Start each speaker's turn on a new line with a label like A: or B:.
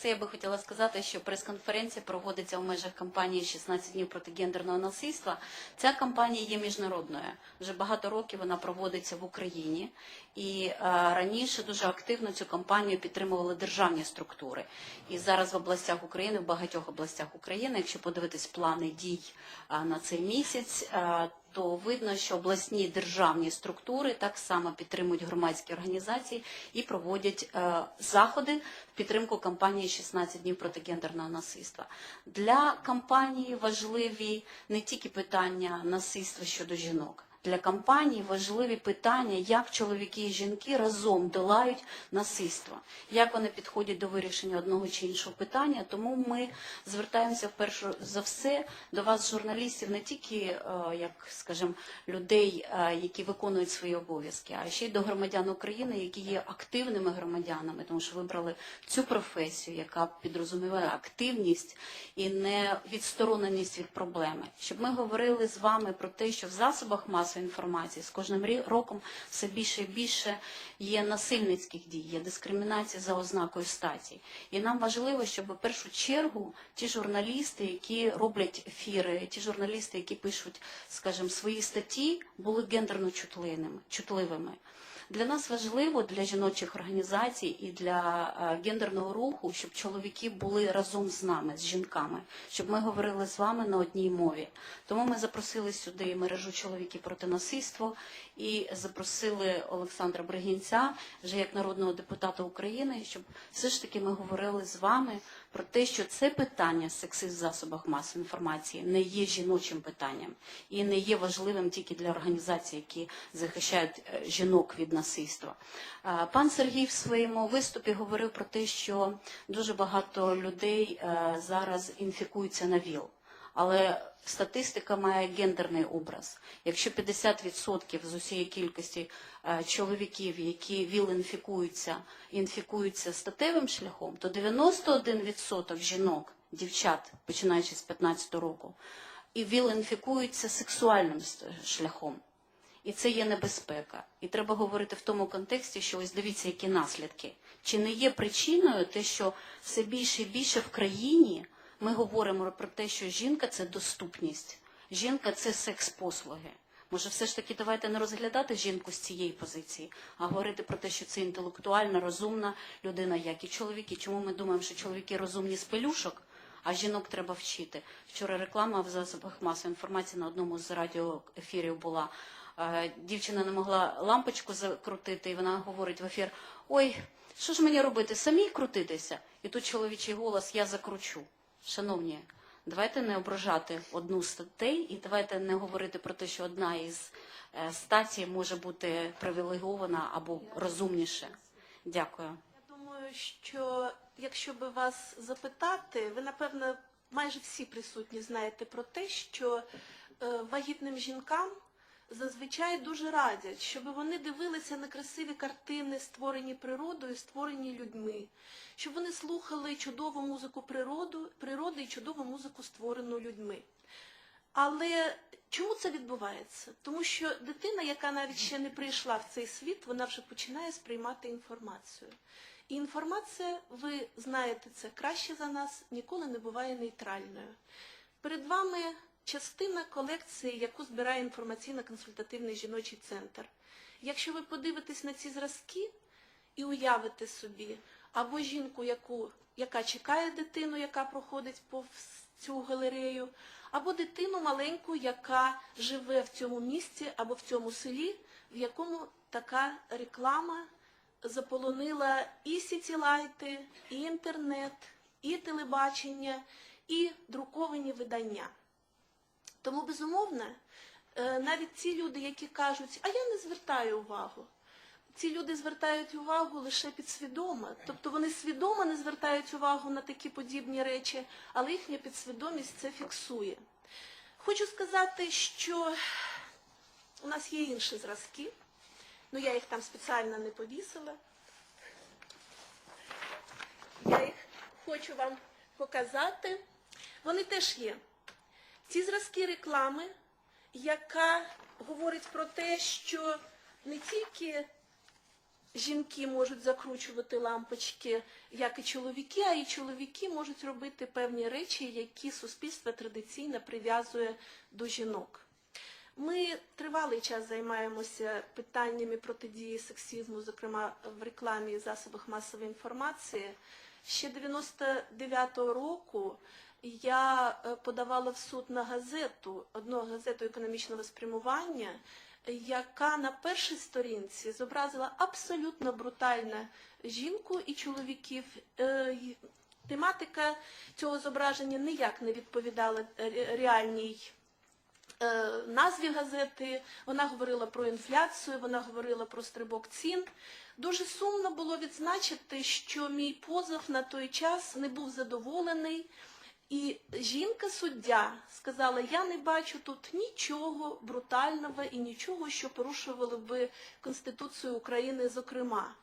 A: Це я би хотіла сказати, що прес-конференція проводиться в межах кампанії «16 днів проти гендерного насильства. Ця кампанія є міжнародною. Вже багато років вона проводиться в Україні. І е, раніше дуже активно цю кампанію підтримували державні структури. І зараз в областях України, в багатьох областях України, якщо подивитись плани дій е, на цей місяць, е, то видно, що обласні державні структури так само підтримують громадські організації і проводять е, заходи в підтримку кампанії «16 днів проти гендерного насильства. Для кампанії важливі не тільки питання насильства щодо жінок. Для кампанії важливі питання, як чоловіки і жінки разом долають насильство, як вони підходять до вирішення одного чи іншого питання. Тому ми звертаємося вперше за все до вас, журналістів, не тільки е, як, скажімо, людей, е, які виконують свої обов'язки, а ще й до громадян України, які є активними громадянами, тому що вибрали цю професію, яка підрозуміває активність і не відстороненість від проблеми. Щоб ми говорили з вами про те, що в засобах масової інформації з кожним роком все більше і більше є насильницьких дій, є дискримінація за ознакою статі. І нам важливо, щоб в першу чергу ті журналісти, які роблять ефіри, ті журналісти, які пишуть, скажімо, свої статті, були гендерно чутливими. Для нас важливо для жіночих організацій і для е, гендерного руху, щоб чоловіки були разом з нами, з жінками, щоб ми говорили з вами на одній мові. Тому ми запросили сюди мережу чоловіки проти насильства і запросили Олександра Бригінця, вже як народного депутата України, щоб все ж таки ми говорили з вами про те, що це питання сексизм в засобах масової інформації не є жіночим питанням і не є важливим тільки для організацій, які захищають е, жінок від насильства. Е, Пан Сергій в своєму виступі говорив про те, що дуже багато людей е, зараз інфікуються на ВІЛ. Але статистика має гендерний образ. Якщо 50% з усієї кількості е, чоловіків, які ВІЛ інфікуються, інфікуються статевим шляхом, то 91% жінок, дівчат, починаючи з 15 року, і ВІЛ інфікуються сексуальним шляхом. І це є небезпека. І треба говорити в тому контексті, що ось дивіться, які наслідки. Чи не є причиною те, що все більше і більше в країні ми говоримо про те, що жінка це доступність, жінка це секс-послуги. Може, все ж таки давайте не розглядати жінку з цієї позиції, а говорити про те, що це інтелектуальна, розумна людина, як і чоловіки. Чому ми думаємо, що чоловіки розумні з пелюшок, а жінок треба вчити? Вчора реклама в засобах масової інформації на одному з радіоефірів була. Е, Дівчина не могла лампочку закрутити, і вона говорить в ефір: Ой, що ж мені робити? Самій крутитися? І тут чоловічий голос Я закручу. Шановні, давайте не ображати одну статей, і давайте не говорити про те, що одна із е, статей може бути привілейована або розумніше. Дякую.
B: Я думаю, що якщо би вас запитати, ви напевно майже всі присутні знаєте про те, що е, вагітним жінкам зазвичай дуже радять, щоб вони дивилися на красиві картини, створені природою, створені людьми, щоб вони слухали чудову музику природу, природи і чудову музику, створену людьми. Але чому це відбувається? Тому що дитина, яка навіть ще не прийшла в цей світ, вона вже починає сприймати інформацію. І інформація, ви знаєте це краще за нас, ніколи не буває нейтральною. Перед вами частина колекції, яку збирає інформаційно-консультативний жіночий центр. Якщо ви подивитесь на ці зразки і уявите собі або жінку, яку, яка чекає дитину, яка проходить повз цю галерею, або дитину маленьку, яка живе в цьому місті або в цьому селі, в якому така реклама заполонила і сітілайти, і інтернет, і телебачення, і друковані видання. Тому, безумовно, е, навіть ці люди, які кажуть, а я не звертаю увагу, ці люди звертають увагу лише підсвідомо. Тобто вони свідомо не звертають увагу на такі подібні речі, але їхня підсвідомість це фіксує. Хочу сказати, що у нас є інші зразки, ну я їх там спеціально не повісила. Я їх хочу вам показати. Вони теж є. Ці зразки реклами, яка говорить про те, що не тільки жінки можуть закручувати лампочки, як і чоловіки, а і чоловіки можуть робити певні речі, які суспільство традиційно прив'язує до жінок. Ми тривалий час займаємося питаннями протидії сексизму, зокрема в рекламі засобах масової інформації. Ще 99-го року я е, подавала в суд на газету, одну газету економічного спрямування, яка на першій сторінці зобразила абсолютно брутально жінку і чоловіків. Е, Тематика цього зображення ніяк не відповідала реальній е, назві газети, вона говорила про інфляцію, вона говорила про стрибок цін. Дуже сумно було відзначити, що мій позов на той час не був задоволений. І жінка-суддя сказала, я не бачу тут нічого брутального і нічого, що порушувало би Конституцію України, зокрема.